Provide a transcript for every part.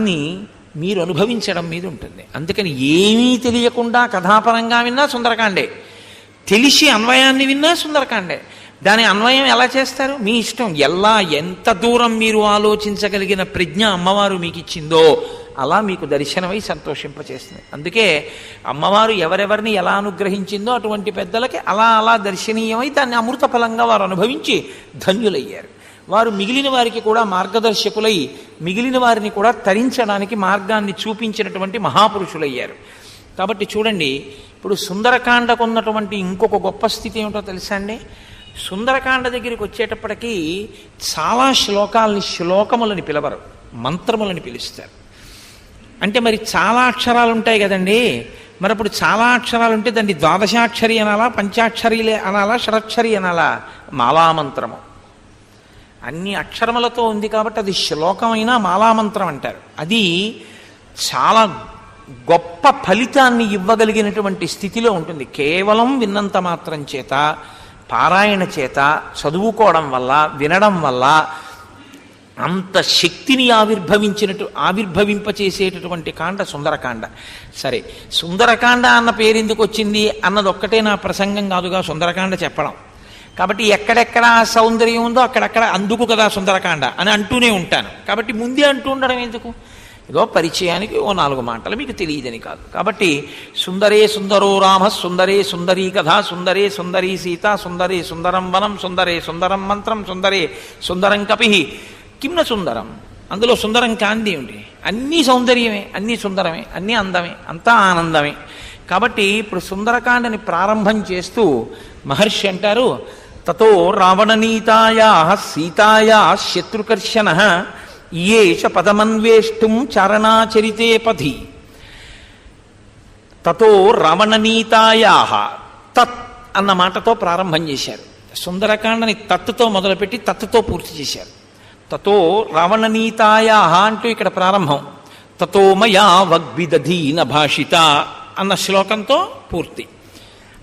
దాన్ని మీరు అనుభవించడం మీద ఉంటుంది. అందుకని ఏమీ తెలియకుండా కథాపరంగా విన్నా సుందరకాండే. తెలిసి అన్వయాన్ని విన్నా సుందరకాండే. దాని అన్వయం ఎలా చేస్తారు? మీ ఇష్టం. ఎలా ఎంత దూరం మీరు ఆలోచించగలిగిన ప్రజ్ఞ అమ్మవారు మీకు ఇచ్చిందో అలా మీకు దర్శనమై సంతోషింపచేస్తుంది. అందుకే అమ్మవారు ఎవరెవరిని ఎలా అనుగ్రహించిందో అటువంటి పెద్దలకి అలా అలా దర్శనీయమై దాన్ని అమృత ఫలంగా వారు అనుభవించి ధన్యులయ్యారు. వారు మిగిలిన వారికి కూడా మార్గదర్శకులై మిగిలిన వారిని కూడా తరించడానికి మార్గాన్ని చూపించినటువంటి మహాపురుషులయ్యారు. కాబట్టి చూడండి ఇప్పుడు సుందరకాండకు ఉన్నటువంటి ఇంకొక గొప్ప స్థితి ఏమిటో తెలుసా అండి? సుందరకాండ దగ్గరికి వచ్చేటప్పటికీ చాలా శ్లోకాలని శ్లోకములని పిలవరు మంత్రములని పిలుస్తారు. అంటే మరి చాలా అక్షరాలు ఉంటాయి కదండి? మరి అప్పుడు చాలా అక్షరాలు ఉంటే దాన్ని ద్వాదశాక్షరి అనాలా పంచాక్షరి అనాలా షడక్షరి అనాలా? మాలామంత్రము అన్ని అక్షరములతో ఉంది కాబట్టి అది శ్లోకమైన మాలామంత్రం అంటారు. అది చాలా గొప్ప ఫలితాన్ని ఇవ్వగలిగినటువంటి స్థితిలో ఉంటుంది. కేవలం విన్నంత మాత్రం చేత పారాయణ చేత చదువుకోవడం వల్ల వినడం వల్ల అంత శక్తిని ఆవిర్భవించినట్టు ఆవిర్భవింపచేసేటటువంటి కాండ సుందరకాండ. సరే సుందరకాండ అన్న పేరు ఎందుకు వచ్చింది? అన్నది ఒక్కటే నా ప్రసంగం కాదుగా సుందరకాండ చెప్పడం. కాబట్టి ఎక్కడెక్కడ సౌందర్యం ఉందో అక్కడక్కడ అందుకు కదా సుందరకాండ అని అంటూనే ఉంటాను. కాబట్టి ముందే అంటూ ఉండడం ఎందుకు? ఏదో పరిచయానికి ఓ నాలుగు మాటలు మీకు తెలియదని కాదు. కాబట్టి సుందరే సుందరో రామ సుందరే సుందరీ కథ సుందరే సుందరీ సీత సుందరే సుందరం వనం సుందరే సుందరం మంత్రం సుందరే సుందరం కపి. కిమ్న సుందరం? అందులో సుందరం కాంతి ఏమిటి? అన్నీ సౌందర్యమే అన్నీ సుందరమే అన్నీ అందమే అంతా ఆనందమే. కాబట్టి ఇప్పుడు సుందరకాండని ప్రారంభం చేస్తూ మహర్షి అంటారు తతో రావణనీతాయా సీతాయా శత్రుకర్షణ ఏష పదమన్వేష్టం చారణాచరితే పథి తతో రావణనీతాయా తత్ అన్న మాటతో ప్రారంభం చేశారు. సుందరకాండని తత్తుతో మొదలుపెట్టి తత్తుతో పూర్తి చేశారు. తతో రావణనీతాయా అంటూ ఇక్కడ ప్రారంభం. తతో మయా వగ్విదధీన భాషిత అన్న శ్లోకంతో పూర్తి.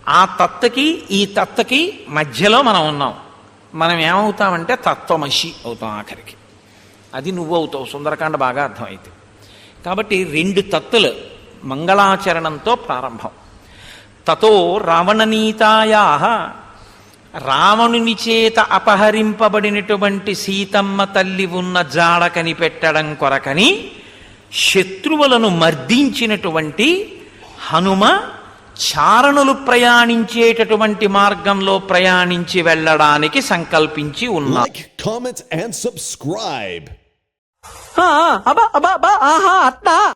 ఆ తత్తకి ఈ తత్తకి మధ్యలో మనం ఉన్నాం. మనం ఏమవుతామంటే తత్వమషి అవుతాం ఆఖరికి. అది నువ్వు అవుతావు. సుందరకాండ బాగా అర్థమైతే కాబట్టి రెండు తత్తులు మంగళాచరణంతో ప్రారంభం. తతో రావణనీతాయా రావణుని చేత అపహరింపబడినటువంటి సీతమ్మ తల్లి ఉన్న జాడ కనిపెట్టడం కొరకని శత్రువులను మర్దించినటువంటి హనుమ చారణులు ప్రయాణించేటటువంటి మార్గంలో ప్రయాణించి వెళ్ళడానికి సంకల్పించి ఉన్నారు